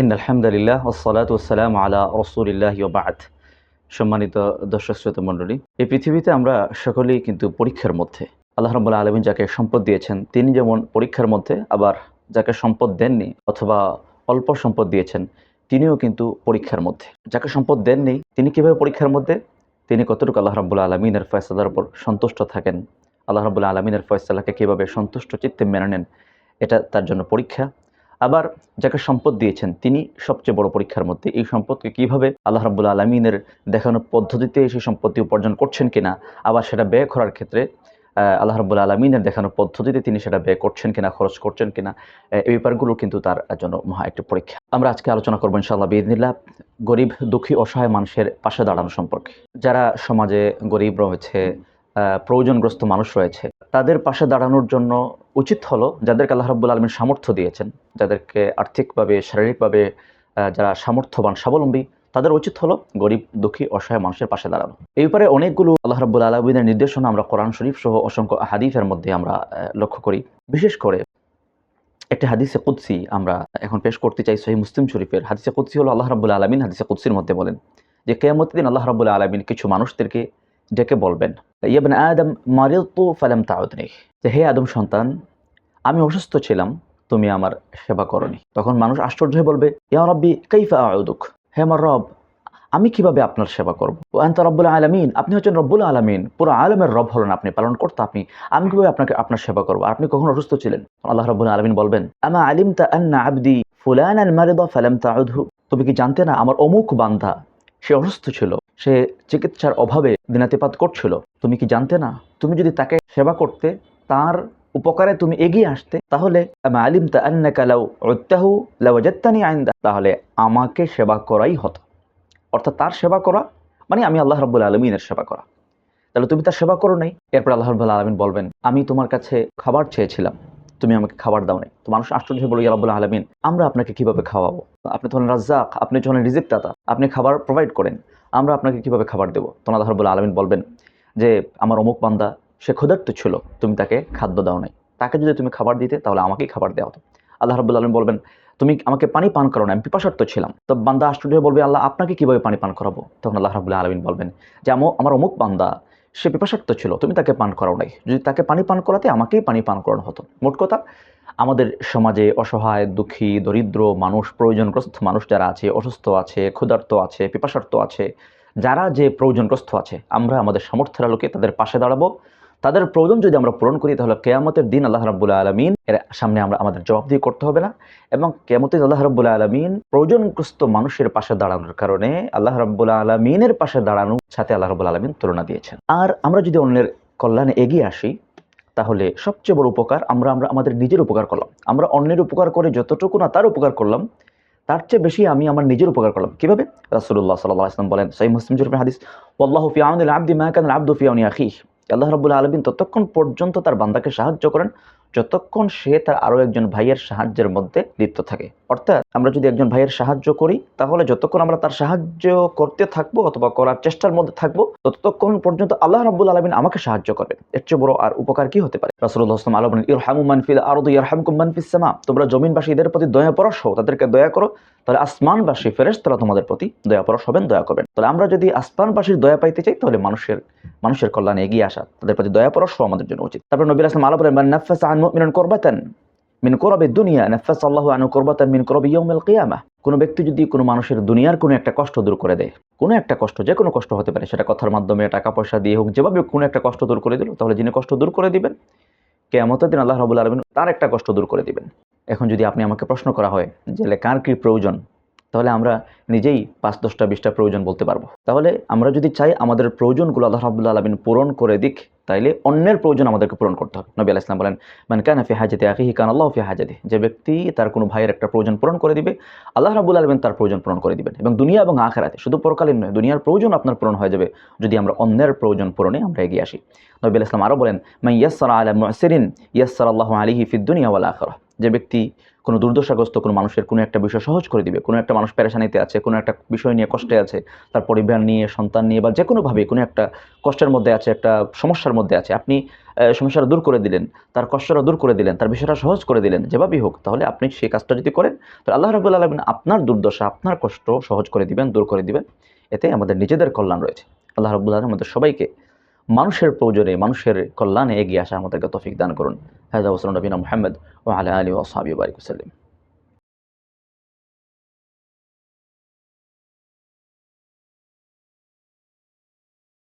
In আলহামদুলিল্লাহ ওসলাত ওসালাম আলা রসুলিল্লাহ বাদ। সম্মানিত দর্শক শ্রোতা মণ্ডলী, এই পৃথিবীতে আমরা সকলেই কিন্তু পরীক্ষার মধ্যে। আল্লাহ রবুল্লা আলমিন যাকে সম্পদ দিয়েছেন, তিনি যেমন পরীক্ষার মধ্যে, আবার যাকে সম্পদ দেননি অথবা অল্প সম্পদ দিয়েছেন, তিনিও কিন্তু পরীক্ষার মধ্যে। যাকে সম্পদ দেননি, তিনি কীভাবে পরীক্ষার মধ্যে? তিনি কতটুকু আল্লাহ রবুল্লা আলমিনের ফয়সালার উপর সন্তুষ্ট থাকেন? আল্লাহ রবুল্লা আলমিনের ফয়সালাকে কীভাবে সন্তুষ্ট চিত্তে মেনে নেন? এটা তার জন্য পরীক্ষা। আবার যাকে সম্পদ দিয়েছেন, তিনি সবচেয়ে বড় পরীক্ষার মধ্যে। এই সম্পদকে কীভাবে আল্লাহ রাবুল্লা আলমিনের দেখানো পদ্ধতিতে সেই সম্পত্তি উপার্জন করছেন কিনা, আবার সেটা ব্যয় করার ক্ষেত্রে আল্লাহ রাবুল্লা আলমিনের দেখানো পদ্ধতিতে তিনি সেটা ব্যয় করছেন কিনা, খরচ করছেন কিনা এই ব্যাপারগুলো কিন্তু তার জন্য মহা একটি পরীক্ষা। আমরা আজকে আলোচনা করব ইনশাআল্লাহ বিদিনিল্লাহ গরিব, দুঃখী, অসহায় মানুষের পাশে দাঁড়ানো সম্পর্কে। যারা সমাজে গরিব রয়েছে প্রয়োজনগ্রস্ত মানুষ রয়েছে, তাদের পাশে দাঁড়ানোর জন্য উচিত হলো যাদেরকে আল্লাহ রাব্বুল আলমিন সামর্থ্য দিয়েছেন, যাদেরকে আর্থিকভাবে, শারীরিকভাবে যারা সামর্থ্যবান, স্বাবলম্বী, তাদের উচিত হলো গরিব, দুঃখী, অসহায় মানুষের পাশে দাঁড়ানো। এই ব্যাপারে অনেকগুলো আল্লাহ রাব্বুল আলমিনের নির্দেশনা আমরা কোরআন শরীফ সহ অসংখ্য হাদিফের মধ্যে আমরা লক্ষ্য করি। বিশেষ করে একটি হাদিসে কুদ্সি আমরা এখন পেশ করতে চাই সহি মুসলিম শরীফের। হাদিসে কুদ্সি হলো আল্লাহ রাব্বুল আলমিন হাদিসে কুদ্সির মধ্যে বলেন যে কেয়ামত দিন আল্লাহ রাব্বুল আলমিন কিছু মানুষদেরকে ডেকে বলবেন। আদম মারিল তো তাউদনি। যে হে আদম সন্তান, আমি অসুস্থ ছিলাম, তুমি আমার সেবা করনি। তখন মানুষ আশ্চর্য হয়ে বলবে, ইয়া রব্বি, কাইফা আউদুক? হে আমার রব, আমি কীভাবে আপনার সেবা করব? ও আন্ত রব্বুল আলমিন, আপনি হচ্ছেন রব্বুল আলমিন। পুরো আলমের রব হলেন আপনি পালন করতে আপনি। আমি কীভাবে আপনাকে, আপনার সেবা করব? আপনি কখন অসুস্থ ছিলেন? আল্লাহ রব্বুল আলমিন বলবেন, আমা আলিম তা আন্না আবদি ফুলান আল মারিদা ফালাম তাউদহু? তুমি কি জানতে না, আমার অমুক বান্ধা সে অসুস্থ ছিল। সে চিকিৎসার অভাবে দিনাতিপাত করছিল। তুমি কি জানতে না? তুমি যদি তাকে সেবা করতে, তার উপকারে তুমি এগিয়ে আসতে, তাহলে তাহলে আমাকে সেবা করাই হতো। অর্থাৎ তার সেবা করা মানে আমি আল্লাহ রাব্বুল আলমিনের সেবা করা। তাহলে তুমি তার সেবা করো নাই? এরপর আল্লাহ রাব্বুল আলমিন বলবেন, আমি তোমার কাছে খাবার চেয়েছিলাম। তুমি আমাকে খাবার দাও নাই। তো মানুষ আশ্চর্য হয়ে বলো ইয়া আলমিন, আমরা আপনাকে কীভাবে খাওয়াবো? আপনি তো হলেন রাজ্জাক, আপনি যখন রিজিক দাতা, আপনি খাবার প্রোভাইড করেন। আমরা আপনাকে কীভাবে খাবার দেবো? আল্লাহ রাব্বুল আলমিন বলবেন যে, আমার অমুক বান্দা, সে ক্ষুধার্ত ছিল, তুমি তাকে খাদ্য দাও নাই। তাকে যদি তুমি খাবার দিতে, তাহলে আমাকেই খাবার দেওয়া হতো। আল্লাহ রাব্বুল আলমিন বলবেন, তুমি আমাকে পানি পান করো না, আমি পিপাসার্থ ছিলাম। তো বান্দা আশ্চর্য বলবে, আল্লাহ, আপনাকে কীভাবে পানি পান করাবো? তখন আল্লাহ রাবুল্লাহ আলমিন বলবেন, যে আমার অমুক বান্দা, সে পিপাসার্থ ছিল, তুমি তাকে পান করাও নাই। যদি তাকে পানি পান করাতে, আমাকেই পানি পান করানো হতো। মোট কথা আমাদের সমাজে অসহায়, দুঃখী, দরিদ্র মানুষ, প্রয়োজনগ্রস্ত মানুষ যারা আছে, অসুস্থ আছে, ক্ষুধার্ত আছে পিপাসার্থ আছে, যারা যে প্রয়োজনগ্রস্ত আছে, আমরা আমাদের সামর্থ্যের আলোকে তাদের পাশে দাঁড়াবো। তাদের প্রয়োজন যদি আমরা পূরণ করি, তাহলে কেয়ামতের দিন আল্লাহ রাবুল্লাহ আলমিন এর সামনে আমরা আমাদের জবাবদিহি করতে হবে না এবং কেয়ামতের আল্লাহ রব্বুল্লা আলমিন প্রয়োজনগ্রস্ত মানুষের পাশে দাঁড়ানোর কারণে আল্লাহ রব্বুল্লা আলমিনের পাশে দাঁড়ানোর সাথে আল্লাহ রব্বুল আলমিন তুলনা দিয়েছেন। আর আমরা যদি অন্যের কল্যাণে এগিয়ে আসি তাহলে সবচেয়ে বড় উপকার আমরা আমরা আমাদের নিজের উপকার করলাম। আমরা অন্যের উপকার করে যতটুকু না তার উপকার করলাম, তার চেয়ে বেশি আমি আমার নিজের উপকার করলাম। কীভাবে? রাসুল্লাহ সাল্লাহ আসলাম বলেন সাই মুসলিম শরীফের হাদিস আল্লাহ ফিয়াউন আব্দি মাহান আব্দু ফিয়াউনি আখি আল্লাহ রাবুল্লাহ আলমিন ততক্ষণ পর্যন্ত তার বান্দাকে সাহায্য করেন, যতক্ষণ সে তার আরও একজন ভাইয়ের সাহায্যের মধ্যে লিপ্ত থাকে। অর্থাৎ আমরা যদি একজন ভাইয়ের সাহায্য করি, তাহলে যতক্ষণ আমরা তার সাহায্য করতে থাকব অথবা করার চেষ্টার মধ্যে থাকব, ততক্ষণ পর্যন্ত আল্লাহ রাব্বুল আলমিন আমাকে সাহায্য করবেন। এর চেয়ে বড় আর উপকার কি হতে পারে? রাসুল্লাহ আসলাম আলম ইরহামু মানফিল আরদ ইয়ারহামকুম মানফিস সামা। তোমরা জমিনবাসীদের প্রতি দয়া পরশ হও, তাদেরকে দয়া করো। তাহলে আসমানবাসী ফেরেস তারা তোমাদের প্রতি দয়া পরশ হবেন, দয়া করবেন। তাহলে আমরা যদি আসমানবাসীর দয়া পাইতে চাই, তাহলে মানুষের মানুষের কল্যাণে এগিয়ে আসা। তাদের প্রতি দয়া পরশ আমাদের জন্য উচিত। তারপর নবী আসলাম আলো বলেন মান নাফাসা আন মিন করবে দুনিয়া, নাফাস আল্লাহু আনহু কুরবাতান মিন কুরাবি ইয়াউমিল কিয়ামাহ কোনো ব্যক্তি যদি কোনো মানুষের দুনিয়ার কোনো একটা কষ্ট দূর করে দেয়, কোনো একটা কষ্ট, যে কোনো কষ্ট হতে পারে, সেটা কথার মাধ্যমে, টাকা পয়সা দিয়ে হোক, যেভাবে কোনো একটা কষ্ট দূর করে দিল, তাহলে যিনি কষ্ট দূর করে দিবেন, কেয়ামতের দিন আল্লাহ রাবুল আলমিন তার একটা কষ্ট দূর করে দিবেন। এখন যদি আপনি আমাকে প্রশ্ন করা হয় যে কার কী প্রয়োজন? তাহলে আমরা নিজেই পাঁচ, দশটা, বিশটা প্রয়োজন বলতে পারব। তাহলে আমরা যদি চাই আমাদের প্রয়োজনগুলো আল্লাহ রাবুল্লাহ আলমিন পূরণ করে দিক, তাইলে অন্যের প্রয়োজন আমাদেরকে পূরণ করতে হবে। নবী আলাহ ইসলাম বলেন মানে কান ফি হাজাতে আখিহি কান আল্লাহ ফি হাজাতে। যে ব্যক্তি তার কোনো ভাইয়ের একটা প্রয়োজন পূরণ করে দিবে, আল্লাহ রাবুল আলমিন তার প্রয়োজন পূরণ করে দিবেন। এবং দুনিয়া এবং আখেরাতে শুধু পরকালীন নয়, দুনিয়ার প্রয়োজন আপনার পূরণ হয়ে যাবে যদি আমরা অন্যের প্রয়োজন পূরণে আমরা এগিয়ে আসি। নবী আলাহ ইসলাম আরও বলেন মাই ইয়াসর আলা মুসিরিন ইয়াসর আল্লাহ আলিহি ফিদ দুনিয়া ওয়াল আখরা যে ব্যক্তি কোনো দুর্দশাগ্রস্ত কোনো মানুষের কোনো একটা বিষয় সহজ করে দিবে, কোনো একটা মানুষ পেরেশানিতে আছে, কোনো একটা বিষয় নিয়ে কষ্টে আছে, তার পরিবার নিয়ে, সন্তান নিয়ে বা যে কোনোভাবে কোনো একটা কষ্টের মধ্যে আছে, একটা সমস্যার মধ্যে আছে, আপনি সমস্যাটা দূর করে দিলেন, তার কষ্টটা দূর করে দিলেন, তার বিষয়টা সহজ করে দিলেন, যেভাবেই হোক, তাহলে আপনি সেই কাজটা যদি করেন, তাহলে আল্লাহ রাবুল আলমিন আপনার দুর্দশা, আপনার কষ্ট সহজ করে দিবেন, দূর করে দিবেন। এতে আমাদের নিজেদের কল্যাণ রয়েছে। আল্লাহ রাবুল আলম আমাদের সবাইকে মানুষের প্রয়োজনে, মানুষের কল্যাণে এগিয়ে আসা আমাদেরকে তফিক দান করুন। হাজা ওসলাম নবীনা মোহাম্মদ ও আলা আলী ওসাহাবি বারিকুসাল্লিম